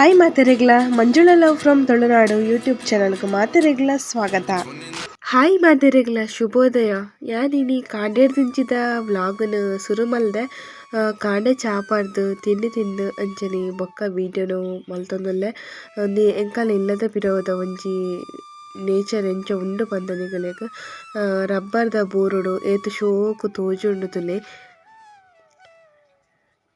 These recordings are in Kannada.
Hi ಮಾತೆರೆಗ್ಲ, Manjula love from Tulunadu YouTube ಚಾನಲ್ಗೆ ಮಾತೆರೆಗ್ಲ ಸ್ವಾಗತ. ಹಾಯ್ ಮಾತೆರೆಗ್ಲ, ಶುಭೋದಯ. ಯಾನಿನಿ ಕಾಂಡೇಡ್ ದಿಂಚಿದ ವ್ಲಾಗ್ನು ಸುರು ಮಲ್ದೆ ಕಾಂಡೆ ಚಾಪಾರ್ದು ತಿಂಡಿ ತಿಂದು ಅಂಚನಿ ಬೊಕ್ಕ ವೀಡಿಯೋನು ಮಲ್ತೊಂದಲ್ಲೆ ನೀ ಎಂಕಾಲ ಇಲ್ಲದ ಬಿರೋದ ಒಂಜಿ ನೇಚರ್ ಎಂಚ ಉಂಡು ರಬ್ಬರ್ ರಬ್ಬರ್ದ ಬೋರುಡು ಏತು ಶೋಕು ತೋಜುಂಡು ತುಲೆ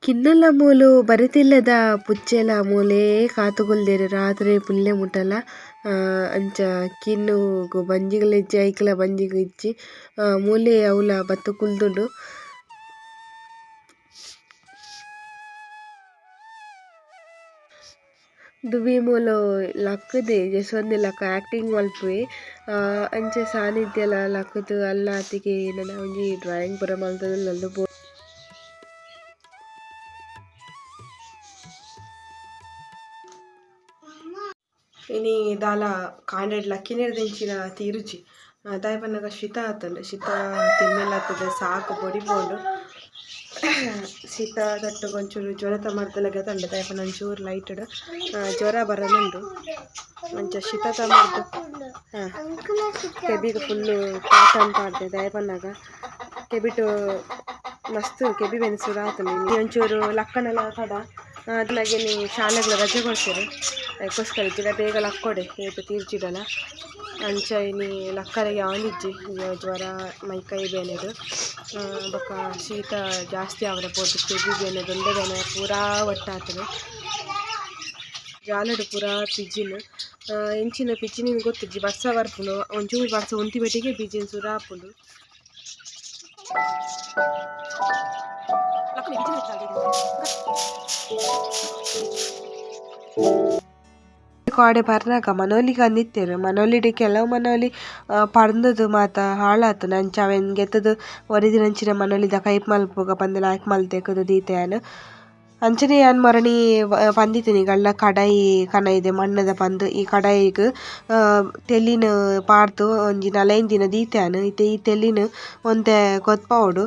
ಕಿನ್ನಲ ಮೂಲು ಬರಿತಿಲ್ಲದ ಪುಚ್ಚೆಲ ಮೂಲೆ ಕಾತುಗೊಲ್ದೆರ್ ರಾತ್ರಿ ಪುಲ್ಲೆ ಮುಟ್ಟಲ ಆ, ಅಂಚ ಕಿನ್ನುಗು ಬಂಜಿಗಲ ಇಜ್ಜಿ ಐಕಲ ಬಂಜಿಗ್ ಇಜ್ಜಿ ಆ, ಮೂಲೆ ಅವುಲ ಬತ್ತು ಕುಲ್ದುಂಡು ದುವಿ ಮೂಲು ಲಕ್ಕುದೆ ಜೆಸ್ವಂದೆ ಲಕ್ಕ ಆಕ್ಟಿಂಗ್ ಮಲ್ಪುವೆ ಆ, ಅಂಚ ಸಾನ್ನಿಧ್ಯಲ ಲಕ್ಕುದು ಅಲ್ಲ ಅತಿಗೆ ನನ ಇನಿ ದಾಲ ಕಾಂಡೆಡ್ ಲಕ್ಕಿನೆರ್ ದಿಂಚಿನ ತೀರುಜಿ ದಾಯ್ ಪನ್ನಗ ಶಿತ ಆತಂಡ ಶೀತ ತಿನ್ಮೆಲಾತದ ಸಾಕು ಬೊಡಿ ಬೋಂಡು ಶೀತ ತಟ್ಟು ಒಂಚೂರು ಜ್ವರ ತಮರ್ದಲಗ ತಂಡ ದಾಯ್ ಪನ್ನ ಒಂಚೂರು ಲೈಟಡ್. ಜ್ವರ ಬರಲುಂಡು ಅಂಚ ಶೀತ ತಮರ್ದು ಕೆಬಿಗೆ ಫುಲ್ಲು ಕಾಟನ್ ಪಾಡ್ದೆ ದಾಯ್ ಪನ್ನಗ ಕೆಬಿಟು ಮಸ್ತ್ ಕೆಬಿ ಬೆನ್ಸೂರು ಆತಂಡು ಒಂಚೂರು ಲಕ್ಕಣಲ ತಡ. ಅದ್ಲಾಗೆ ನೀವು ಶಾಲೆಗಳ ರಜೆ ಕೊಡ್ತೀರಿ ಅದಕ್ಕೋಸ್ಕರ ಗಿಡ ಬೇಗ ಲಕ್ಕೊಡೆ ಏತು ತೀರ್ಚಿಡಲ್ಲ. ಅಂಚ ನೀ ಲಕ್ಕರೆಗೆ ಆನಿಜ್ಜಿ ಜ್ವರ ಮೈಕೈ ಬೇನೆದು. ಆ, ಬೊಕ ಶೀತ ಜಾಸ್ತಿ ಆವರೆ ಪೋತು ಕೆಬಿ ಬೇನೆ ದೊಂಡೆ ಬೇನೆ ಪೂರಾ ಒಟ್ಟಾಗ್ತದೆ ಜಾಲಡು ಪೂರಾ ಪಿಜ್ಜಿನ್. ಆ, ಪಿಜ್ಜಿ ಪಿಜ್ಜಿನ ಗೊತ್ತಿಜ್ಜಿ ಬರ್ಸ ಬರ್ಪುಂಡು ಒಂಚೂರು ಬರ್ಸ ಒಂತಿ ಬೆಟ್ಟಿಗೆ ಬಿಜಿನ್ ಸುರ ಹಾಪುಂಡು ಕಾಡೆ ಬರ್ನಾಗ ಮನೋಲಿಗೆ ಅಂದಿತ್ತೇರು ಮನೋಲಿಡ್ ಕೆಲವು ಮನೋಲಿ ಪರ್ಂದದು ಮಾತ ಹಾಳಾತು ನಂಚ ಅವೆನ್ ಗೆತ್ತದು ಒರಿದಿನಂಚಿನ ಮನೋಲಿದ ಕೈಪ್ ಮಲ್ಪುಗ ಪಂದ್ ಲಾಯ್ಕ್ ಮಲ್ತೆಕುದು ದೀತೆಯಾನ್ ಅಂಚನೆ ಯಾನ್ ಮರಣಿ ವ- ಕಡಾಯಿ ಕಡಾಯಿ ಕನೈದೆ ಮಣ್ಣದ ಪಂದ್ ಈ ಕಡಾಯಿಗ್ ತೆಲ್ಲಿನ್ ಪಾರ್ದು ಒಂಜಿ ದಿನ ದೀತೆಯಾನ್. ಇತ್ತೆ ಈ ತೆಲ್ಲಿನ್ ಒಂತೆ ಕೊತ್ಪಾವೊಡು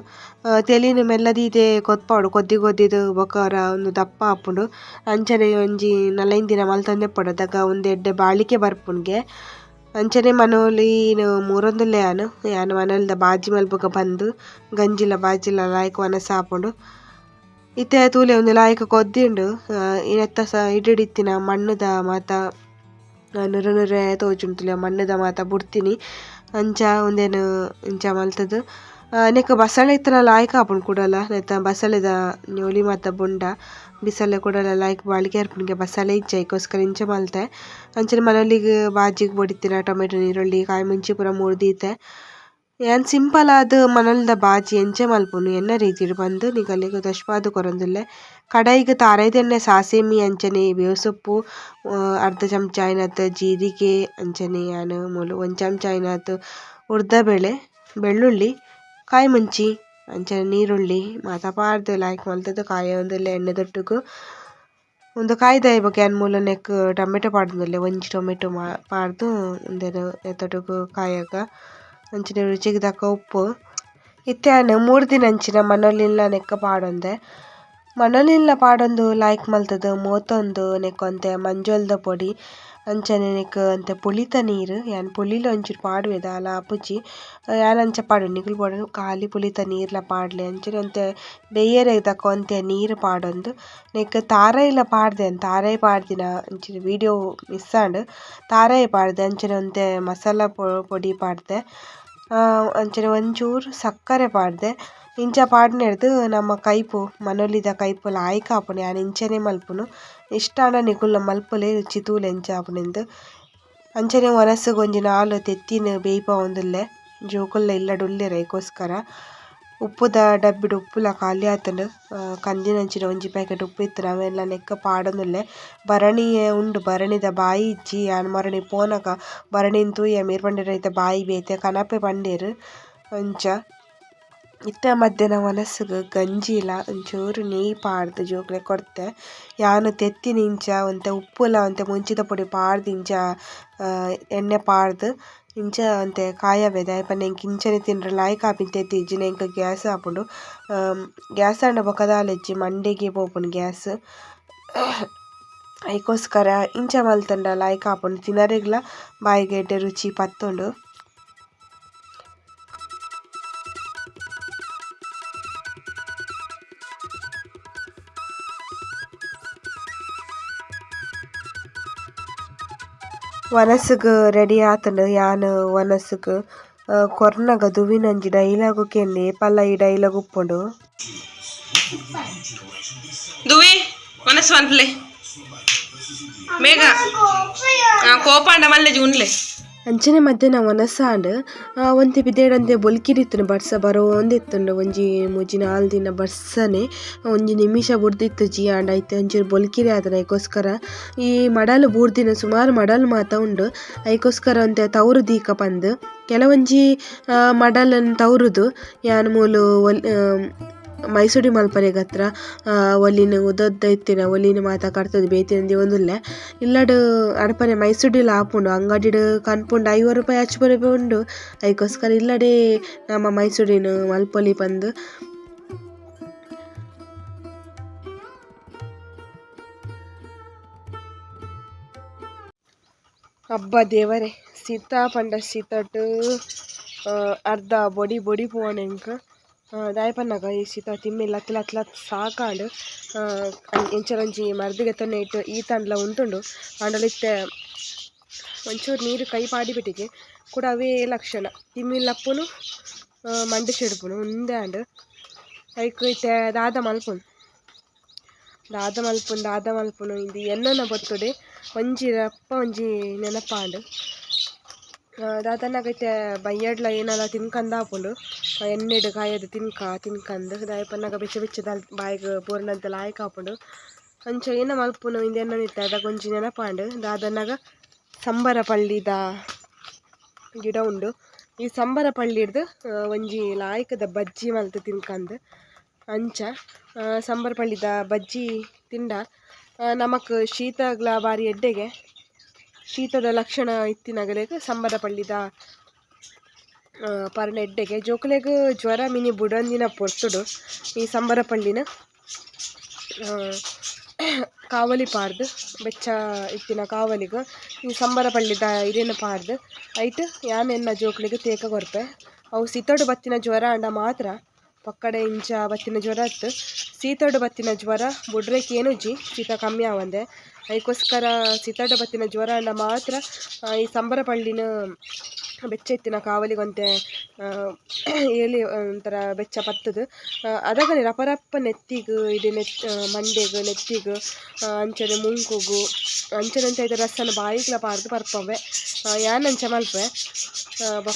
ತೆಲ್ಲಿನ್ ಮೆಲ್ಲ ದೀತೆ ಕೊತ್ಪಾವೊಡು ಕೊದ್ದಿ ಕೊದ್ದಿದ್ ಬೊಕರ ಉಂದು ದಪ್ಪ ಆಪುಂಡು ಅಂಚನೆ ಒಂಜಿ ನಲೈಂದಿನ ಮಲ್ತೊಂದೆಪ್ಪೊಡು. ದಾಕ ಉಂದು ಬಾಳಿಕೆ ಬರ್ಪುನ್ಗೆ ಅಂಚನೆ ಮನೋಲಿನ್ ಮೂರೊಂದುಲ್ಲೆ ಯಾನ್. ಯಾನ್ ಮನೋಲಿದ ಬಾಜಿ ಮಲ್ಪಕ ಬಂದು, ಗಂಜಿಲ ಬಾಜಿಲ ಲಾಯ್ಕ್ ವನಸ ಆಪುಂಡು ಇತ್ತೆ ತೂಲೆ ಉಂದು ಲಾಯ್ಕ್ ಕೊದ್ದಿಂಡು ಆ, ಇನೆತ್ತ ಸ ಇಡಿಡಿತ್ತಿನ ಮಣ್ಣುದ ಮಾತ ನುರ ನುರೆ ತೋಜುಂಡು ಮಣ್ಣುದ ಮಾತ ಬುಡ್ತಿನಿ. ಅಂಚ ಉಂದೆನ್ ಇಂಚ ಮಲ್ತುದು. ನೆಕ್ ಬಸಳೆ ಇತ್ತನ ಲಾಯ್ಕ್ ಆಪುಂಡು ಕುಡಲ ನೆತ್ತ ಬಸಳೆದ ಒಲಿ ಮಾತ ಬುಂಡ. ಬಿಸಲೆ ಕುಡಲ ಲಾಯ್ಕ್ ಬಾಳಿಕೆ ಇರ್ಪುನ್ಗೆ ಬಸಳೆ ಇಜ್ಜ ಐಕೋಸ್ಕರ ಇಂಚ ಮಲ್ತೆ. ಅಂಚನೆ ಮನೊಲಿಗ್ ಬಾಜಿಗ್ ಬೊಡಿತ್ತಿನ ಟೊಮೆಟೊ ನೀರುಳ್ಳಿ ಕಾಯಿ ಮುಂಚಿ ಪೂರ ಮೂರ್ ದೀತೆ ಯಾನ್ ಸಿಂಪಲ್ ಆದ್ ಮನಲ್ದ ಬಾಜಿ ಎಂಚ ಮಲ್ಪುನು. ಎನ್ನ ರೀತಿಡ್ ಪಂದ್ ನಿಕಲೆಗ್ ತೊಶ್ಪಾದ್ ಕೊರೊಂದುಲ್ಲೆ. ಕಡಾಯಿಗ್ ತಾರೈದೆಣ್ಣೆ ಸಾಸೆಮಿ ಅಂಚನೆ ಬೇವು ಸೊಪ್ಪು ಆ, ಅರ್ಧ ಚಮಚ ಐನತ್ ಜೀರಿಗೆ ಅಂಚನೆ ಯಾನ್ ಮೂಲು ಒಂಜಿ ಚಮಚ ಉರ್ದ ಬೇಳೆ ಬೆಳ್ಳುಳ್ಳಿ ಕಾಯಿ ಮುಂಚಿ ಅಂಚನೆ ನೀರುಳ್ಳಿ ಮಾತ ಪಾಡ್ದ್ ಲಾಯ್ಕ್ ಮಲ್ತುದು ಕಾಯೊಂದುಲ್ಲೆ ಎಣ್ಣೆ ದೊಟ್ಟುಗು ಉಂದು ಕಾಯಿ ಬೊಕ ಯಾನ್ ಮೂಲು ನೆಕ್ ಟೊಮೆಟೊ ಪಾಡ್ದುಂದುಲ್ಲೆ ಒಂಜಿ ಟೊಮೆಟೊ ಪಾಡ್ದ್ ಉಂದೆನ್ ಎತ್ತುಟುಗು ಕಾಯಗ. ಅಂಚನೆ ರುಚಿಗ್ ಉಪ್ಪು. ಇತ್ತೆ ಮೂರು ದಿನಂಚಿನ ಮನೊಲಿನ್ಲ ನೆಕ್ಕ ಪಾಡೊಂದೆ. ಮನೊಲಿನ್ಲ ಪಾಡೊಂದು ಲಾಯ್ಕ್ ಮಲ್ತುದು ಮೋತೊಂದು ನೆಕ್ ಒಂತೆ ಪೊಡಿ. ಅಂಚನೆ ನೆಕ್ ಒಂತೆ ಪುಳಿತ ನೀರ್, ಯಾನ್ ಪುಳಿಲ ಒಂಚೂರು ಪಾಡುವೆ ದಾಲ ಆಪುಜಿ ಯಾನ್ ಅಂಚ ಪಾಡುಂಡು ನಿಕುಲು ಬೋಡಾಂಡ್ ಖಾಲಿ ಪುಳಿತ ನೀರ್ಲ ಪಾಡ್ಲೆ ಅಂಚನೆ ಒಂತೆ ಬೇಯೆರೆ ತಕ್ಕ ಒಂತೆ ನೀರ್ ಪಾಡೊಂದು. ನೆಕ್ ತಾರಾಯಿಲ ಪಾಡ್ದೆ ತಾರಾಯಿ ಪಾಡ್ದಿನ ಅಂಚಿನ ವಿಡಿಯೋ ಮಿಸ್ ಆಂಡ್ ತಾರಾಯಿ ಪಾಡ್ದೆ ಅಂಚನೆ ಒಂತೆ ಮಸಾಲ ಪೊಡಿ ಪಾಡ್ದೆ. ಅಂಚನೆ ಒಂಚೂರು ಸಕ್ಕರೆ ಪಾಡ್ದೆ. ಇಂಚ ಪಾಡ್ನೆರ್ದ್ ನಮ ಕೈಪು, ಮನೊಲಿದ ಕೈಪುಲ ಲಾಯ್ಕ್ ಆಪುಂಡು ಯಾನ್ ಇಂಚನೆ ಮಲ್ಪುನು. ಇಷ್ಟ ಆಂಡ ನಿಕುಲ್ನ ಮಲ್ಪುಲೆ ರುಚಿ ತೂಲೆ ಎಂಚ ಆಪುನೆಂದ್. ಅಂಚನೆ ವನಸ್ಗ್ ಒಂಜಿ ನಾಲ್ ತೆತ್ತಿನ್ ಬೇಯ್ಪವೊಂದುಲ್ಲೆ ಜೋಕುಲ್ನ ಇಲ್ಲಡ್ ಉಲ್ಲೆರ್ ಐಕೋಸ್ಕರ ಉಪ್ಪುದ ಡಬ್ಬಿಡ್ ಉಪ್ಪುಲ ಖಾಲಿ ಆತುಂಡು ಕಂದಿನಂಚಿನ ಒಂಜಿ ಪ್ಯಾಕೆಟ್ ಉಪ್ಪು ಇತ್ತ್ಂಡ್ ಅವೆನ್ಲ ನೆಕ್ಕ್ ಪಾಡೊಂದುಲ್ಲೆ. ಭರಣಿ ಉಂಡು ಭರಣಿದ ಬಾಯಿ ಇಜ್ಜಿ ಯಾನ್ ಮರಣಿ ಪೋನಗ ಭರಣಿನ್ ತೂಯ ಮೀರ್ ಪಂಡೆರ್ ಐತ ಬಾಯಿ ಬೇತೆ, ಕನಪೆ ಪಂಡೆರ್ ಅಂಚ. ಇತ್ತೆ ಮಧ್ಯಾಹ್ನ ವನಸ್ಗ್ ಗಂಜಿಲ ಒಂಚೂರು ನೀ ಪಾಡ್ದ್ ಜೋಕ್ಲೆಗ್ ಕೊರ್ತೆ ಯಾನ್ ತೆತ್ತಿನ ಇಂಚ ಒಂತೆ ಉಪ್ಪುಲ ಒಂತೆ ಮುಂಚಿದ ಪೊಡಿ ಪಾಡ್ದ್ ಇಂಚ ಎಣ್ಣೆ ಪಾಡ್ದ್, ಇಂಚ ಒಂತೆ ಕಾಯ ಪಂಡ ಎಂಕ್ ಇಂಚನೆ ತಿನ್ರೆ ಲಾಯ್ಕ್ ಆಪಿನ ತೆತ್ತಿ ಇಜ್ಜಿಂಡ ಎಂಕ್ ಗ್ಯಾಸ್ ಆಪುಂಡು ಗ್ಯಾಸ್ ಆಂಡ ಬೊಕ ದಾಲ ಇಜ್ಜಿ, ಮಂಡೆಗೆ ಪೋಪುಂಡು ಗ್ಯಾಸ್. ಐಕೋಸ್ಕರ ಇಂಚ ಮಲ್ತಂಡ ಲಾಯ್ಕ್ ಆಪುಂಡು ತಿನರೆಗ್ಲ ಬಾಯಿಗೆ ಎಡ್ಡೆ ರುಚಿ ಪತ್ತುಂಡು. ವನಸುಗ್ ರೆಡಿ ಆತುಂಡು ಯಾನ್ ವನಸ್ಗ್ ಕೊರ್ನಗ ದುವಿನಂಚಿ ಡೈಲಾಗ್ ಕೆನ್ನೆ ಪಲ್ಲ ಈ ಡೈಲಾಗ್ ಉಪ್ಪುಂಡು. ದುವಿ ಮನಸ್ಸು ಅನ್ಪ್ಲೆ. ಬೇಗ. ಕೋಪಾಂಡ ಮಲ್ಲೆ ಜೂನ್ಲೆ ಅಂಚನೆ ಮಧ್ಯೆ ನಾವು ಅನಸಾಂಡ್ ಒಂತೆ ಪಿದೇಡಂತೆ ಬೊಲ್ಕಿರಿತ್ತು ಬರ್ಸ ಬರೋ ಒಂದಿತ್ತುಂಡು ಒಂಜಿ ಮೂಜಿ ನಾಲ್ ದಿನ ಬರ್ಸನೆ ಒಂಜಿ ನಿಮಿಷ ಬುಡ್ದಿತ್ತು ಜಿ ಆಂಡ ಐತೆ ಒಂಚೂರು ಬೊಲ್ಕಿರಿ ಆತನ ಐಕೋಸ್ಕರ ಈ ಮಡಲ್ ಬೂರ್ದಿನ ಸುಮಾರು ಮಡಲ್ ಮಾತ ಉಂಡು. ಐಕೋಸ್ಕರ ಒಂತೆ ತವರು ದೀಕ ಪಂದ್. ಕೆಲವೊಂಜಿ ಮಡಲನ್ನು ಮಡಲನ್ ತವರುದು ಯಾನ್ ಮೂಲು ಒಲ್ ಮೈಸೂಡಿ ಮಲ್ಪರೆಗೆ ಹತ್ರ ಒಲಿನ್ ಉದದ್ದ ಇತ್ತಿನ ಮಾತ ಕರ್ತದೆ ಬೇತಿನಂದಿ ಒಂದುಲ್ಲೆ. ಇಲ್ಲಡ್ ಅಡಪನೆ ಮೈಸೂಡಿಲ ಆಪುಂಡು ಅಂಗಡಿಡ್ ಕನ್ಪುಂಡು, ಐವತ್ತು ರೂಪಾಯಿ ಹಚ್ಚಿ ಉಂಡು. ಐಕೋಸ್ಕರ ಇಲ್ಲಡೆ ನಮ್ಮ ಮೈಸೂಡಿನ ಮಲ್ಪೊಲಿ ಪಂದ್ ಅಬ್ಬ ದೇವರೇ ಸೀತಾ ಪಂಡ ಸೀತಟ್ ಅರ್ಧ ಬೊಡಿ ಬೊಡಿ ಪೋಣೆಂಕ್ ದಾಯಪನ್ನಗ ಈ ಸೀತ ತಿಮ್ಮಿ ಅತ್ಲ ಅತ್ಲ ಸಾಕಾಂಡ್. ಎಂಚರಂಜಿ ಮರ್ದಿಗೆ ತೊನ್ನೆ ಇಟ್ಟು ಈ ತಂಡ್ಲ ಉಂಟುಂಡು. ಆಂಡಲಿತ್ತೆ ಒಂಚೂರು ನೀರು ಕೈ ಪಾಡಿ ಬಿಟ್ಟಿಗೆ. ಕೂಡ ಅವೇ ಲಕ್ಷಣ. ತಿಮ್ಮಿಲ್ಲಪ್ಪನು ಮಂಡೆ ಚೆಡುಪುನು ಉಂದೆ ಆಂಡ್. ಐಕ್ ಇತ್ತೆ ದಾದ ಮಲ್ಪುನು ದಾದ ಮಲ್ಪುನು ದಾದ ಮಲ್ಪುನು ಇದು ಎನ್ನನ ಬತ್ತುಡೆ ಒಂಜಿ ರಪ್ಪ, ಒಂಜಿ ನೆನಪಾಂಡ್. ದಾದನಗೈತೆ ಬಯ್ಯಡ್ಲ ಏನಲ್ಲ ತಿನ್ಕಂದ ಆಪುಂಡು ಎಣ್ಣೆಡ್ ಕಾಯದು ತಿನ್ಕ, ತಿನ್ಕಂದ್. ದಾಯಪನ್ನಗ ಬೆಚ್ಚ ಬೆಚ್ಚದ ಬಾಯಿಗ್ ಲಾಯ್ಕ್ ಆಪುಂಡು ಅಂಚ ಏನ ಮಲ್ಪುನು ಇಂದ ಎನ್ನ ನಿತ್ತ ಅದಾಗ ಒಂಜಿ ನೆನಪಾಂಡು. ದಾದನಗ ಸಂಬರ ಪಳ್ಳಿದ ಗಿಡ ಉಂಡು. ಈ ಸಂಬರ ಪಳ್ಳಿಡ್ದು ಒಂಜಿ ಲಾಯ್ಕದ ಬಜ್ಜಿ ಮಲ್ತ ತಿನ್ಕಂದ್. ಅಂಚ ಸಂಬರ ಪಳ್ಳಿದ ಬಜ್ಜಿ ತಿಂಡ. ನಮಕ್ ಶೀತಗ್ಲ ಬಾರಿ ಎಡ್ಡೆಗೆ ಶೀತದ ಲಕ್ಷಣ ಇತ್ತಿನಗಲೆಗ್ ಸಂಬರ ಪಳ್ಳಿದ ಆ, ಪರ್ನ ಎಡ್ಡೆಗೆ ಜೋಕುಲೆಗ್ ಜ್ವರ ಮಿನಿ ಬುಡಂದಿನ ಪೊರ್ತುಡು ಈ ಸಂಬರ ಪಳ್ಳಿನ ಕಾವಲಿ ಪಾರ್ದು ಬೆಚ್ಚ ಇತ್ತಿನ ಕಾವಲಿಗ ಈ ಸಂಬರ ಪಳ್ಳಿದ ಪಾರ್ದು. ಐಟ್ ಯಾನೆನ್ನ ಜೋಕ್ಲೆಗ್ ತೇಕ ಕೊರ್ಪೆ. ಅವು ಸಿತೋಡು ಬತ್ತಿನ ಜ್ವರ ಅಂಡ ಮಾತ್ರ ಪಕ್ಕಡೆ ಇಂಚ ಬತ್ತಿನ ಜ್ವರ ಇತ್ತು. ಸೀತಾಡು ಬತ್ತಿನ ಜ್ವರ ಬುಡ್ರೇಕ್ ಏನು ಜಿ ಶೀತ ಕಮ್ಮಿ ಆವಂದೆ. ಅದಕ್ಕೋಸ್ಕರ ಸೀತಾಡು ಬತ್ತಿನ ಜ್ವರ ಅಂಡ ಮಾತ್ರ ಈ ಸಂಬರ ಪಳ್ಳಿನ ಬೆಚ್ಚ ಇತ್ತಿನ ಕಾವಲಿಗೊಂತೆ ಏಲಿ ಒಂಥರ ಬೆಚ್ಚ ಪತ್ತದು. ಅದಾಗನೆ ರಪರಪ್ಪ ನೆತ್ತಿಗೆ ಇದು ನೆತ್ ಮಂಡೆಗ್ ನೆತ್ತಿಗ್ ಅಂಚನೆ ಮುಂಕುಗು ಅಂಚನಂತ ಇದು ರಸನ ಬಾಯಿಗ್ಲ ಪಾರ್ದು ಪರ್ಪವೆ ಯಾನ್ ಅಂಚ ಮಲ್ಪೆ ಆಮ್,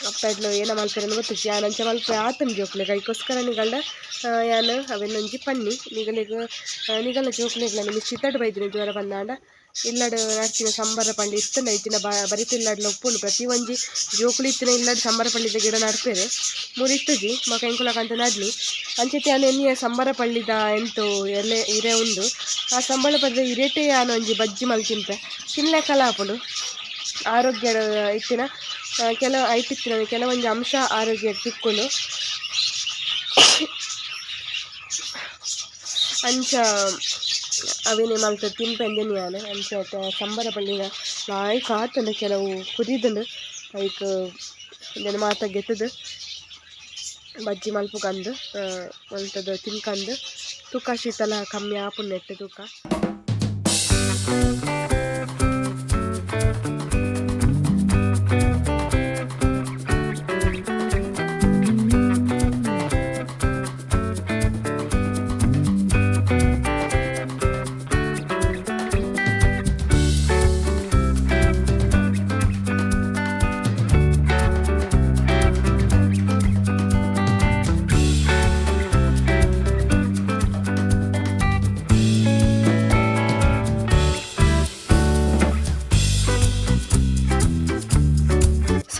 ಅಪ್ಪೆಡ್ಲು ಏನ ಮಲ್ಪೆರೆ ಗೊತ್ತಿಜ್ಜಿ ಯಾನ್ ಅಂಚ ಮಲ್ಪೆ ಆತನ ಜೋಕ್ಲೆಗ್ ಅದಕ್ಕೋಸ್ಕರ ನಿಗಲ್ಡ ಆ, ಯಾನ್ ಅವೆನ್ನೊಂಜಿ ಪನ್ನಿ ನಿಗಲಿಗ್ ನಿಗಲ ಜೋಕ್ಲೆಗ್ಲ ನಿಮಗೆ ಚಿತ್ತಡ್ ಬೈದಿನ ಜ್ವರ ಬಂದಾಂಡ. ಇಲ್ಲಡ್ ನಡ್ತಿನ ಸಂಬರ ಪಂಡಿ ಇತ್ತಂಡ ಇತ್ತಿನ ಬ ಬರಿತಿಲ್ಲಡ್ಲ ಉಪ್ಪುಂಡು. ಪ್ರತಿ ಒಂಜಿ ಜೋಕುಲು ಇತ್ತಿನ ಇಲ್ಲಡ್ ಸಂಬರ ಪಳ್ಳಿದ ಗಿಡ ನಡ್ಪೆರ್ ಮೂರು ಇತ್ತುಜಿ ಮಕ ಎಂಕುಲಕಂತ ನಡ್ಲಿ. ಅಂಚೆತೆ ಅನ್ನ ಎನ್ನಿಯ ಸಂಬರ ಪಳ್ಳಿದ ಎಂತು ಎಲೆ ಇರೆ ಉಂಡು. ಆ ಸಂಬಳ ಪಳ್ಳಿದ ಇರೇಟೆ ಯಾನ್ ಒಂಜಿ ಬಜ್ಜಿ ಮಲ್ತಿಂತ ತಿನ್ಲೆ ಆಪುಂಡು ಆರೋಗ್ಯ ಇತ್ತಿನ ಆ, ಕೆಲ ಕೆಲವೊಂದು ಅಂಶ ಆರೋಗ್ಯ ತಿಕ್ಕುಂಡು ಅಂಚ ಅವೇನೆ ಮಲ್ತ ತಿನ್ಪೆಂದೆನಿ ಯಾನ್ ಅಂಚ ಸಂಬರ ಪಳ್ಳಿನ ನಾಯಿ ಆತುಂಡು ಕೆಲವು ಕುದಿದುಂಡು ಐಕ್ ಇದನ್ನು ಮಾತ ಗೆತ್ತದು. ಬಜ್ಜಿ ಮಲ್ಪುಕಂದು ಮಲ್ತದು ತಿನ್ಕಂದು. ತೂಕ ಶೀತಲ ಕಮ್ಮಿ ಆಪು ನೆಟ್ಟ್ ತೂಕ.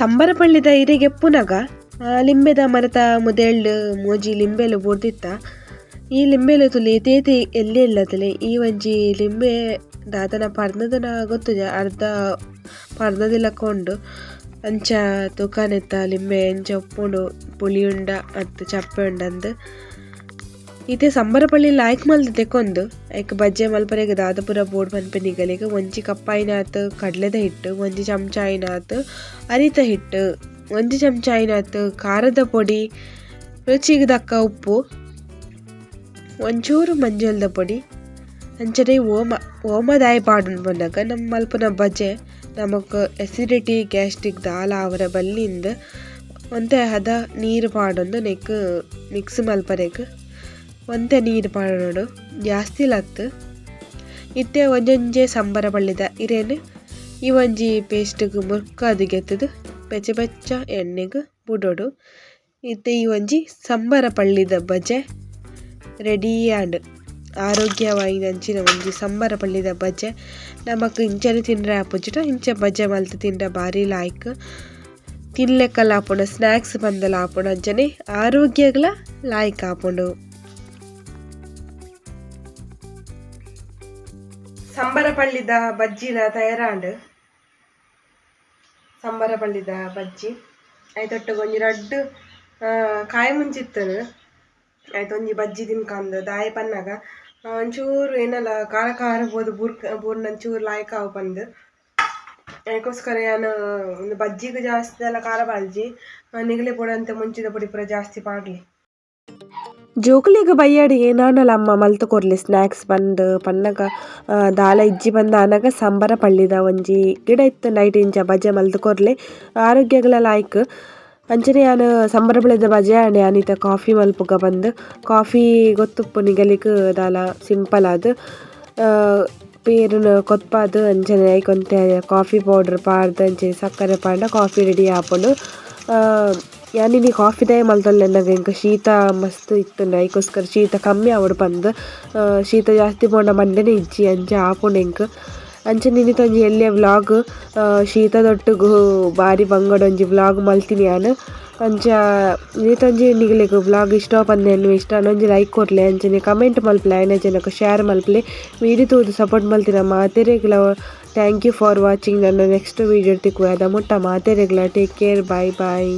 ಸಂಬರ ಪಳ್ಳಿದ ಇರೆಗೆ ಪುನಗ ಲಿಂಬೆದ ಮರತ ಮುದೆಳ್ಳು, ಮೋಜಿ ಲಿಂಬೆಲು ಬೋರ್ದಿತ್ತ. ಈ ಲಿಂಬೆಲು ತುಲಿ ತೇತಿ ಎಲ್ಲೇ ಇಲ್ಲದಲೆ ಈ ಒಂಜಿ ಲಿಂಬೆ ದಾದನ ಪರ್ನದನ ಗೊತ್ತುಜ ಅರ್ಧ ಪರ್ನದಿಲಕೊಂಡು ಅಂಚ ತೂಕಾನೆತ್ತ ಲಿಂಬೆ ಎಂಚ ಉಪ್ಪುಂಡು, ಪುಳಿಯುಂಡ ಮತ್ತು ಚಪ್ಪೆ ಉಂಡಂದು. ಇತ್ತೆ ಸಂಬರಪಳ್ಳಿ ಲಾಯ್ಕ್ ಮಲ್ತ್ ತೆಕೊಂದು ಐಕ್ ಬಜ್ಜೆ ಮಲ್ಪರೆಗ್ ದಾದಪುರ ಬೋರ್ಡ್ ಪನ್ಪೆನಿಗಲಿಗ ಒಂಜಿ ಕಪ್ ಆಯ್ನಾತ್ ಕಡ್ಲೆದ ಹಿಟ್ಟು, ಒಂಜಿ ಚಮಚ ಆಯ್ನಾತ್ ಅರಿತ ಹಿಟ್ಟು, ಒಂಜಿ ಚಮಚ ಆಯ್ನಾತ್ ಖಾರದ ಪೊಡಿ, ರುಚಿಗೆ ದಕ್ಕ ಉಪ್ಪು, ಒಂಚೂರು ಮಂಜೋಲ್ದ ಪೊಡಿ, ಅಂಚನೆ ಓಮ, ಓಮದಾಯ ಪಾಡು ಪನ್ನಗ ನಮ್ಮ ಮಲ್ಪನ ಬಜೆ ನಮಕ್ ಎಸಿಡಿಟಿ ಗ್ಯಾಸ್ಟ್ರಿಕ್ ದಾಲ ಅವರ ಬಲ್ಲಿಂದ ಒಂತೆ ಹದ ನೀರು ಪಾಡೊಂದು ನೆಕ್ ಮಿಕ್ಸ್ ಮಲ್ಪರೆಗ್ ಒಂತೆ ನೀರು ಮಾಡೋಣ ಜಾಸ್ತಿ ಲತ್ತು. ಇತ್ತೆ ಒಂಜೊಂಜೆ ಸಂಬರ ಬಳ್ಳಿದ ಇರೇನು? ಈ ಒಂಜಿ ಪೇಸ್ಟ್ಗ್ ಮುರ್ಕಾದು ಗೆತ್ತದು. ಬೆಚ್ಚ ಬೆಚ್ಚ ಎಣ್ಣೆಗೆ ಬುಡೋಡು. ಇತ್ತೆ ಈ ಒಂಜಿ ಸಂಬರ ಪಳ್ಳಿದ ಬಜೆ. ರೆಡಿ ಆಂಡ್ ಆರೋಗ್ಯವಾಯಿನಂಚಿನ ಒಂಜಿ ಸಂಬರ ಪಳ್ಳಿದ ಬಜೆ. ನಮಕ್ ಇಂಚನೆ ತಿನ್ರೆ ಆಪುಜಿಟ, ಇಂಚ ಬಜೆ ಮಲ್ತು ತಿಂಡ್ರೆ ಬಾರಿ ಲಾಯ್ಕ್ ತಿನ್ಲೆಕ್ಕಲ ಆಪುಂಡು ಸ್ನ್ಯಾಕ್ಸ್ ಪಂದಲ ಆಪುಂಡು ಅಂಚನೆ ಆರೋಗ್ಯಗಳ ಲಾಯ್ಕ್ ಆಪುಂಡು ತಯಾರಾಂಡ್. ಸಂಬರ ಪಳ್ಳಿದ ಬಜ್ಜಿ ಐತೊಟ್ಟು ಒಂಜಿ ರಡ್ಡ್ ಕಾಯಿ ಮುಂಚಿತ್ತನು ಆಯ್ತು ಒಂಜಿ ಬಜ್ಜಿ ತಿನ್ಕಂದು ದಾಯ ಪನ್ನಾಗ. ಒಂಚೂರು ಏನಲ್ಲ, ಖಾರ ಖಾರ ಬೋದು ಬೂರ್, ಬೂರ್ನ ಒಂಚೂರು ಲಾಯ್ಕ ಅವು ಬಂದು ಅದಕ್ಕೋಸ್ಕರ ನಾನು ಒಂದು ಬಜ್ಜಿಗೆ ಜಾಸ್ತಿ ಎಲ್ಲ ಖಾರ ಬಾಳ್ಜಿ. ನಿಗಲಿ ಪೊಡಂತೆ ಅಂತ ಮುಂಚಿದ ಪುಡಿ ಪುರ ಜಾಸ್ತಿ ಪಾಡ್ಲಿ. ಜೋಕುಲಿಗ ಬಯ್ಯಾಡಿ ಏನಾನಲ ಅಮ್ಮ, ಮಲ್ತು ಕೊರ್ಲಿ ಸ್ನ್ಯಾಕ್ಸ್ ಬಂದ್, ಪನ್ನಗ ದಾಲ ಇಜ್ಜಿ ಬಂದ ಆನಗ ಸಂಬರ ಪಳ್ಳಿದ ಒಂಜಿ ಗಿಡ ಇತ್ತು ನೈಟ್ ಇಂಚ ಬಜೆ ಮಲ್ತು ಕೊರ್ಲಿ ಆರೋಗ್ಯಗಳ ಲಾಯ್ಕ್ ಅಂಚನೆ ಯಾನ್ ಸಂಬರ ಬೆಳೆದ ಬಜೆ ಆಂಡೆ ಅನಿತ ಕಾಫಿ ಮಲ್ಪುಗ ಬಂದ್. ಕಾಫಿ ಗೊತ್ತುಪ್ಪು ನಿಗಲಿಕ್ ದಾಲ ಸಿಂಪಲ್ ಆದ್. ಕೊತ್ಪಾದು ಕೊತ್ಪಾದ್ ಅಂಚನೆ ಐಕೊಂತೆ ಕಾಫಿ ಪೌಡರ್ ಪಾಡ್ದ್ ಅಂಚನೆ ಸಕ್ಕರೆ ಪಾಂಡ ಕಾಫಿ ರೆಡಿ ಆಪುಂಡು ಆ, ಯಾನಿನಿ ಕಾಫಿ ದಯ ಮಲ್ತೊಲ್ಲೆ ನಂಗೆ ಇಂಕ ಶೀತ ಮಸ್ತ್ ಇತ್ತುಂಡು ಐಕೋಸ್ಕರ ಶೀತ ಕಮ್ಮಿ ಆವಡ್ ಪಂದ್ ಶೀತ ಜಾಸ್ತಿ ಪೋಂಡ ಮಂಡೆನೆ ಇಜ್ಜಿ ಅಂಚ ಆಪುಂಡು ಎಂಕ್ ಅಂಚನೆ ಇನ್ನಿತ ಒಂಜಿ ಎಲ್ಯ ವ್ಲಾಗ್ ಶೀತದೊಟ್ಟುಗು ಬಾರಿ ಬಂಗಡ ಒಂಜಿ ವ್ಲಾಗ್ ಮಲ್ತಿನಿ ಯಾನ್. ಅಂಚ ನೀ ಒಂಜಿ ನಿಗಲೆಗ್ ವ್ಲಾಗ್ ಇಷ್ಟ ಪಂದೆನು ಇಷ್ಟ ಒಂಜಿ ಲೈಕ್ ಕೊರ್ಲೆ ಅಂಚನೆ ಕಮೆಂಟ್ ಮಲ್ಪಲೆ ಐನ ಜನಕ್ಕೆ ಶೇರ್ ಮಲ್ಪಲೆ. ವಿಡಿಯೋ ತೂದು ಸಪೋರ್ಟ್ ಮಲ್ತಿನ ಮಾತೆರೆಗ್ಲ. ಥ್ಯಾಂಕ್ ಯು ಫಾರ್ ವಾಚಿಂಗ್ ನನ್ನ ನೆಕ್ಸ್ಟ್ ವಿಡಿಯೋ ತಿಕ್ಕುವ ಮುಟ್ಟ ಮಾತೆರೆಗ್ಲ. ಟೇಕ್ ಕೇರ್ ಬಾಯ್ ಬಾಯ್